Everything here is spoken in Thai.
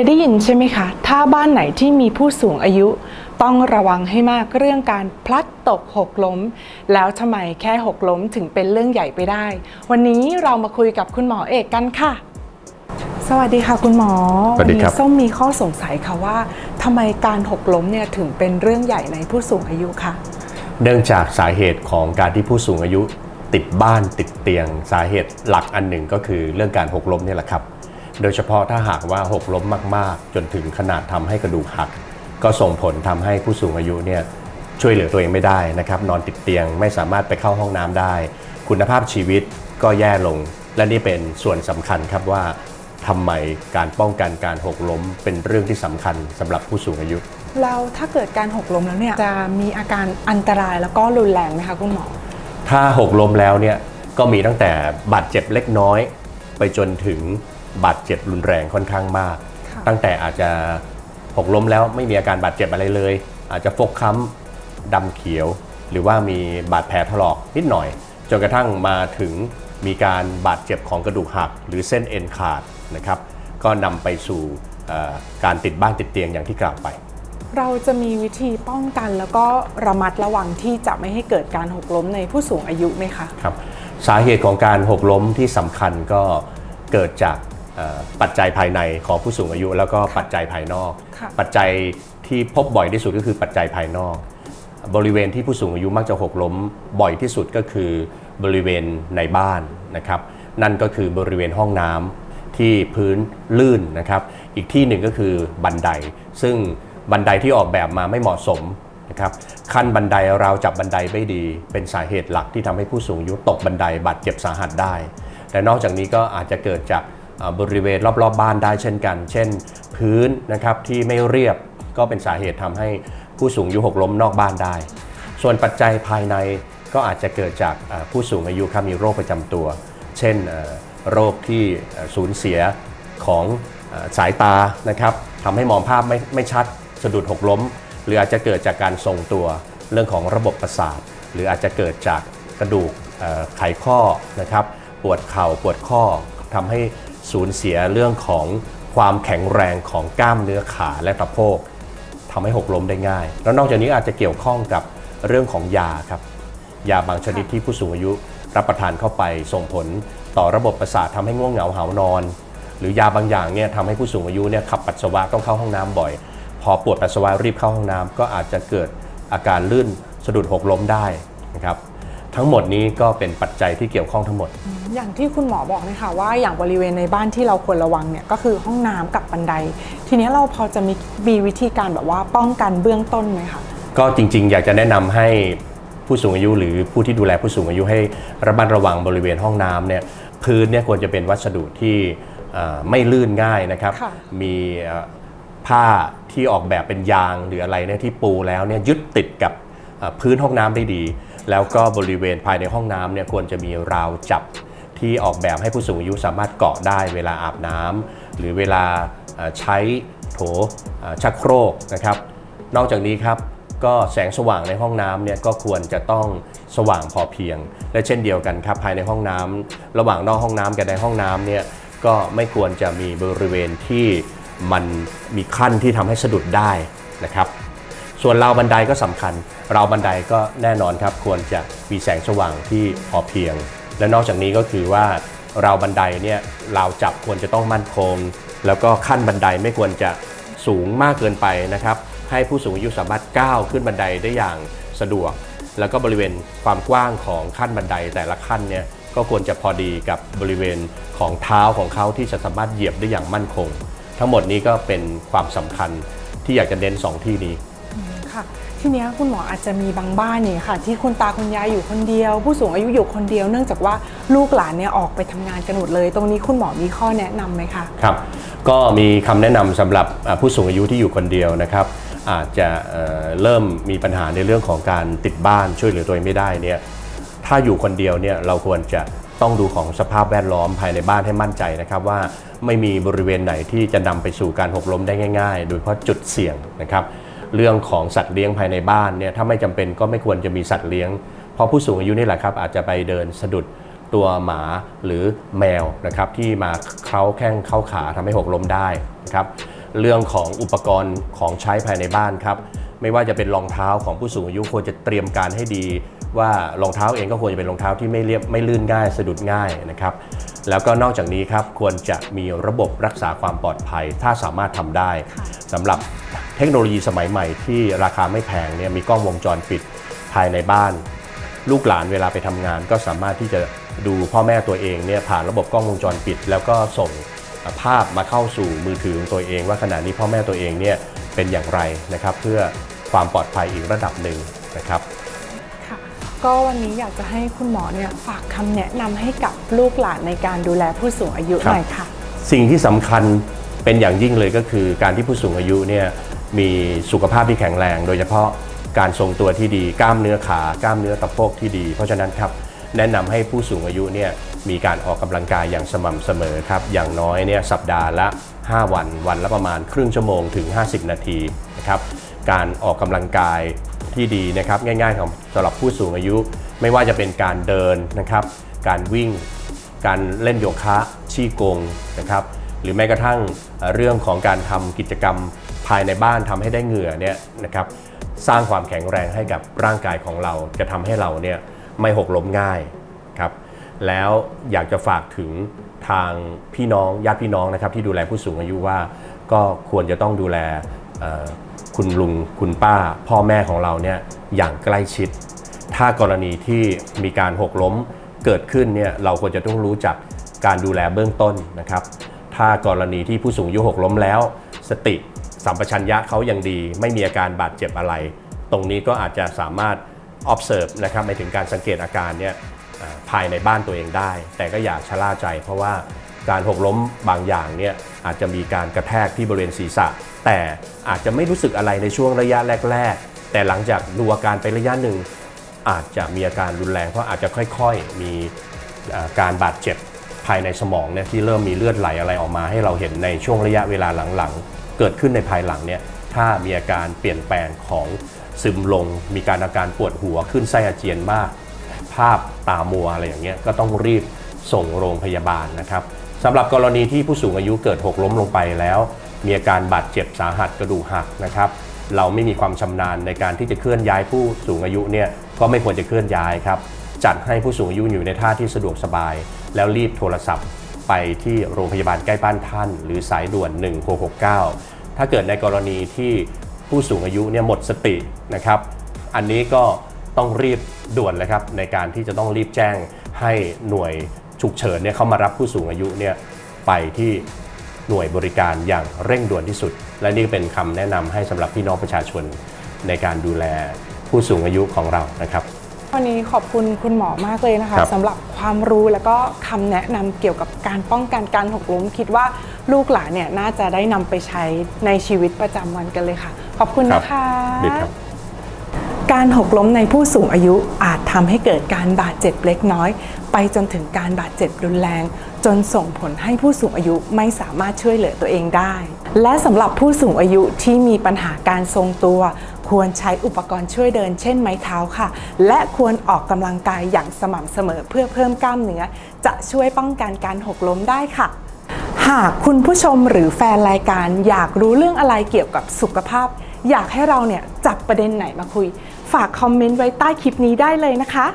ยได้ยินใช่ไหมคะ ถ้าบ้านไหนที่มีผู้สูงอายุ ต้องระวังให้มากเรื่องการพลัดตกหกล้ม แล้วทำไมแค่หกล้มถึงเป็นเรื่องใหญ่ไปได้ วันนี้เรามาคุยกับคุณหมอเอกกันค่ะ สวัสดีค่ะคุณหมอสวัสดีครับ นนี้ส้มมีข้อสงสัยค่ะว่าทำไมการหกล้มเนี่ยถึงเป็นเรื่องใหญ่ในผู้สูงอายุคะเนื่องจากสาเหตุของการที่ผู้สูงอายุติดบ้านติดเตียง สาเหตุหลักอันหนึ่งก็คือเรื่องการหกล้มเนี่ยแหละครับ โดยเฉพาะถ้าหากว่าหกล้มมาก ๆ จนถึงขนาดทำให้กระดูกหัก ก็ส่งผลทำให้ผู้สูงอายุเนี่ยช่วยเหลือตัวเองไม่ได้นะครับนอนติดเตียงไม่สามารถไปเข้าห้องน้ำได้ คุณภาพชีวิตก็แย่ลง และนี่เป็นส่วนสำคัญครับว่าทำไมการป้องกันการหกล้มเป็นเรื่องที่สำคัญสำหรับผู้สูงอายุแล้วถ้าเกิดการหกล้มแล้วเนี่ยจะมีอาการอันตรายแล้วก็รุนแรงไหมคะคุณหมอ ถ้าหกล้มแล้วเนี่ยก็มีตั้งแต่บาดเจ็บเล็กน้อย ไปจนถึง บาดเจ็บรุนแรงค่อนข้างมากค่ะตั้งแต่อาจจะหกล้มแล้วไม่มีอาการบาดเจ็บอะไรเลย อาจจะฟกช้ำดำเขียว หรือว่ามีบาดแผลถลอกนิดหน่อย จนกระทั่งมาถึงมีการบาดเจ็บของกระดูกหัก หรือเส้นเอ็นขาดนะครับก็นำไปสู่เอ่อการติดบ้านติดเตียงอย่างที่กล่าวไป เราจะมีวิธีป้องกันแล้วก็ระมัดระวังที่จะไม่ให้เกิดการหกล้มในผู้สูงอายุไหมคะครับสาเหตุของการหกล้มที่สำคัญก็เกิดจากเอ่อ ปัจจัยภายในของผู้สูงอายุ แล้วก็ปัจจัยภายนอกค่ะปัจจัยที่พบบ่อยที่สุดก็คือปัจจัยภายนอก บริเวณที่ผู้สูงอายุมักจะหกล้มบ่อยที่สุดก็คือบริเวณในบ้านนะครับนั่นก็คือบริเวณห้องน้ำที่พื้นลื่นนะครับ อีกที่หนึ่งก็คือบันได ซึ่งบันไดที่ออกแบบมาไม่เหมาะสมนะครับขั้นบันไดเราวจับบันไดไม่ดี เป็นสาเหตุหลักที่ทำให้ผู้สูงอายุตกบันไดบาดเจ็บสาหัสได้ แต่นอกจากนี้ก็อาจจะเกิดจากเอ่อ บริเวณรอบๆบบ้านได้เช่นกัน เช่น พื้นนะครับที่ไม่เรียบก็เป็นสาเหตุทำให้ผู้สูงอายุหกล้มนอกบ้านได้ ส่วนปัจจัยภายในก็อาจจะเกิดจากผู้สูงอายุครับมีโรคประจำตัว เช่นโรคที่สูญเสียของสายตานะครับทำให้มองภาพไม่ไม่ชัดสะดุดหกล้ม หรืออาจจะเกิดจากการทรงตัวเรื่องของระบบประสาท หรืออาจจะเกิดจากกระดูกไขข้อนะครับปวดเข่าปวดข้อทำให้ สูญเสียเรื่องของความแข็งแรงของกล้ามเนื้อขาและสะโพกทำให้หกล้มได้ง่าย แล้วนอกจากนี้อาจจะเกี่ยวข้องกับเรื่องของยาครับ ยาบางชนิดที่ผู้สูงอายุรับประทานเข้าไปส่งผลต่อระบบประสาททำให้ง่วงเหงาหานอน หรือยาบางอย่างเนี่ยทำให้ผู้สูงอายุเนี่ยขับปัสสาวะต้องเข้าห้องน้ำบ่อย พอปวดปัสสาวะรีบเข้าห้องน้ำก็อาจจะเกิดอาการลื่นสะดุดหกล้มได้นะครับ ทั้งหมดนี้ก็เป็นปัจจัยที่เกี่ยวข้องทั้งหมด อย่างที่คุณหมอบอกนะคะว่าอย่างบริเวณในบ้านที่เราควรระวังเนี่ยก็คือห้องน้ำกับบันได ทีนี้เราพอจะมีมีวิธีการแบบว่าป้องกันเบื้องต้นไหมคะก็จริง ๆ อยากจะแนะนำให้ผู้สูงอายุ หรือผู้ที่ดูแลผู้สูงอายุให้ระมัดระวังบริเวณห้องน้ำเนี่ยพื้นเนี่ยควรจะเป็นวัสดุที่เอ่อไม่ลื่นง่ายนะครับค่ะมีเอ่อผ้าที่ออกแบบเป็นยางหรืออะไรเนี่ยที่ปูแล้วเนี่ยยึดติดกับเอ่อพื้นห้องน้ำได้ดี แล้วก็บริเวณภายในห้องน้ำเนี่ยควรจะมีราวจับที่ออกแบบให้ผู้สูงอายุสามารถเกาะได้เวลาอาบน้ำหรือเวลาใช้โถชักโครกนะครับ นอกจากนี้ครับก็แสงสว่างในห้องน้ำเนี่ยก็ควรจะต้องสว่างพอเพียง และเช่นเดียวกันครับภายในห้องน้ำระหว่างนอกห้องน้ำกับในห้องน้ำเนี่ยก็ไม่ควรจะมีบริเวณที่มันมีขั้นที่ทำให้สะดุดได้นะครับ ส่วนราวบันไดก็สำคัญ ราวบันไดก็แน่นอนครับ ควรจะมีแสงสว่างที่พอเพียง และนอกจากนี้ก็คือว่าราวบันไดเนี่ยราวจับควรจะต้องมั่นคง แล้วก็ขั้นบันไดไม่ควรจะสูงมากเกินไปนะครับ ให้ผู้สูงอายุสามารถก้าวขึ้นบันไดได้อย่างสะดวก แล้วก็บริเวณความกว้างของขั้นบันไดแต่ละขั้นเนี่ยก็ควรจะพอดีกับบริเวณของเท้าของเขาที่จะสามารถเหยียบได้อย่างมั่นคง ทั้งหมดนี้ก็เป็นความสำคัญที่อยากจะเน้นสองที่นี้ ค่ะ ทีนี้คุณหมออาจจะมีบางบ้านเนี่ยค่ะ ที่คุณตาคุณยายอยู่คนเดียว ผู้สูงอายุอยู่คนเดียว เนื่องจากว่าลูกหลานเนี่ยออกไปทำงานกันหมดเลย ตรงนี้คุณหมอมีข้อแนะนำไหมคะครับ ก็มีคำแนะนำสำหรับผู้สูงอายุที่อยู่คนเดียวนะครับ อาจจะเเริ่มมีปัญหาในเรื่องของการติดบ้านช่วยเหลือตัวเองไม่ได้เนี่ยถ้าอยู่คนเดียวเนี่ยเราควรจะต้องดูของสภาพแวดล้อมภายในบ้านให้มั่นใจนะครับว่าไม่มีบริเวณไหนที่จะนำไปสู่การหกล้มได้ง่าย ๆ โดยเฉพาะจุดเสี่ยงนะครับ เรื่องของสัตว์เลี้ยงภายในบ้านเนี่ยถ้าไม่จำเป็นก็ไม่ควรจะมีสัตว์เลี้ยง เพราะผู้สูงอายุนี่แหละครับ อาจจะไปเดินสะดุดตัวหมาหรือแมวนะครับที่มาเข้าแข้งเข้าขาทำให้หกล้มได้นะครับเรื่องของอุปกรณ์ของใช้ภายในบ้านครับไม่ว่าจะเป็นรองเท้าของผู้สูงอายุควรจะเตรียมการให้ดี ว่ารองเท้าเองก็ควรจะเป็นรองเท้าที่ไม่เรียบไม่ลื่นง่ายสะดุดง่ายนะครับแล้วก็นอกจากนี้ครับควรจะมีระบบรักษาความปลอดภัย ถ้าสามารถทำได้สำหรับ เทคโนโลยีสมัยใหม่ที่ราคาไม่แพงเนี่ยมีกล้องวงจรปิดภายในบ้าน ลูกหลานเวลาไปทำงาน ก็สามารถที่จะดูพ่อแม่ตัวเองเนี่ยผ่านระบบกล้องวงจรปิด แล้วก็ส่งภาพมาเข้าสู่มือถือของตัวเอง ว่าขณะนี้พ่อแม่ตัวเองเนี่ยเป็นอย่างไรนะครับ เพื่อความปลอดภัยอีกระดับหนึ่งนะครับค่ะก็วันนี้อยากจะให้คุณหมอเนี่ยฝากคำแนะนำให้กับลูกหลานในการดูแลผู้สูงอายุครับหน่อยค่ะ สิ่งที่สำคัญเป็นอย่างยิ่งเลยก็คือการที่ผู้สูงอายุเนี่ย มีสุขภาพที่แข็งแรง โดยเฉพาะการทรงตัวที่ดี กล้ามเนื้อขากล้ามเนื้อตะโพกที่ดี เพราะฉะนั้นครับแนะนำให้ผู้สูงอายุเนี่ยมีการออกกำลังกายอย่างสม่ำเสมอครับอย่างน้อยเนี่ยสัปดาห์ละ 5 วัน วันละประมาณครึ่งชั่วโมงถึง 50 นาทีนะครับการออกกำลังกายที่ดีนะครับง่ายๆของสำหรับผู้สูงอายุ ไม่ว่าจะเป็นการเดินนะครับ การวิ่ง การเล่นโยคะ ชี่กงนะครับ หรือแม้กระทั่งเอ่อเรื่องของการทำกิจกรรม ภายในบ้านทำให้ได้เหงื่อเนี่ยนะครับสร้างความแข็งแรงให้กับร่างกายของเราจะทำให้เราเนี่ยไม่หกล้มง่ายครับแล้วอยากจะฝากถึงทางพี่น้องญาติพี่น้องนะครับที่ดูแลผู้สูงอายุว่าก็ควรจะต้องดูแลคุณลุงคุณป้า พ่อแม่ของเราเนี่ยอย่างใกล้ชิด ถ้ากรณีที่มีการหกล้มเกิดขึ้นเนี่ยเราควรจะต้องรู้จักการดูแลเบื้องต้นนะครับ ถ้ากรณีที่ผู้สูงอายุหกล้มแล้ว สติ สัมปชัญญะเขายังดี ไม่มีอาการบาดเจ็บอะไร ตรงนี้ก็อาจจะสามารถ observe นะครับหมายถึงการสังเกตอาการเนี่ยภายในบ้านตัวเองได้ แต่ก็อย่าชะล่าใจ เพราะว่าการหกล้มบางอย่างเนี่ยอาจจะมีการกระแทกที่บริเวณศีรษะ แต่อาจจะไม่รู้สึกอะไรในช่วงระยะแรก ๆ แต่หลังจากดูอาการไประยะหนึ่ง อาจจะมีอาการรุนแรงเพราะอาจจะค่อยๆ มีการบาดเจ็บภายในสมองเนี่ยที่เริ่มมีเลือดไหลอะไรออกมาให้เราเห็นในช่วงระยะเวลาหลังๆ เกิดขึ้นในภายหลังเนี่ยถ้ามีอาการเปลี่ยนแปลงของซึมลง มีการอาการปวดหัวขึ้นไส้อาเจียนมาก ภาพตามัวอะไรอย่างเงี้ยก็ต้องรีบส่งโรงพยาบาลนะครับสำหรับกรณีที่ผู้สูงอายุเกิดหกล้มลงไปแล้ว มีอาการบาดเจ็บสาหัสกระดูกหักนะครับเราไม่มีความชำนาญในการที่จะเคลื่อนย้ายผู้สูงอายุเนี่ยก็ไม่ควรจะเคลื่อนย้ายครับจัดให้ผู้สูงอายุอยู่ในท่าที่สะดวกสบาย แล้วรีบโทรศัพท์ ไปที่โรงพยาบาลใกล้บ้านท่าน หรือสายด่วน 1669 ถ้าเกิดในกรณีที่ผู้สูงอายุเนี่ยหมดสตินะครับ อันนี้ก็ต้องรีบด่วนเลยครับในการที่จะต้องรีบแจ้งให้หน่วยฉุกเฉินเนี่ยเข้ามารับผู้สูงอายุเนี่ยไปที่หน่วยบริการอย่างเร่งด่วนที่สุด และนี่ก็เป็นคำแนะนำให้สำหรับพี่น้องประชาชนในการดูแลผู้สูงอายุของเรานะครับ วันนี้ขอบคุณคุณหมอมากเลยนะคะครับสำหรับความรู้แล้วก็คำแนะนำเกี่ยวกับการป้องกันการหกล้ม คิดว่าลูกหลานเนี่ยน่าจะได้นำไปใช้ในชีวิตประจำวันกันเลยค่ะ ขอบคุณนะคะดีครับการหกล้มในผู้สูงอายุอาจทำให้เกิดการบาดเจ็บเล็กน้อย ไปจนถึงการบาดเจ็บรุนแรง จนส่งผลให้ผู้สูงอายุไม่สามารถช่วยเหลือตัวเองได้ และสำหรับผู้สูงอายุที่มีปัญหาการทรงตัว ควรใช้อุปกรณ์ช่วยเดินเช่นไม้เท้าค่ะ และควรออกกำลังกายอย่างสม่ำเสมอเพื่อเพิ่มกล้ามเนื้อ จะช่วยป้องกันการหกล้มได้ค่ะหากคุณผู้ชมหรือแฟนรายการอยากรู้เรื่องอะไรเกี่ยวกับสุขภาพ อยากให้เราเนี่ยจับประเด็นไหนมาคุย ฝากคอมเมนต์ไว้ใต้คลิปนี้ได้เลยนะคะ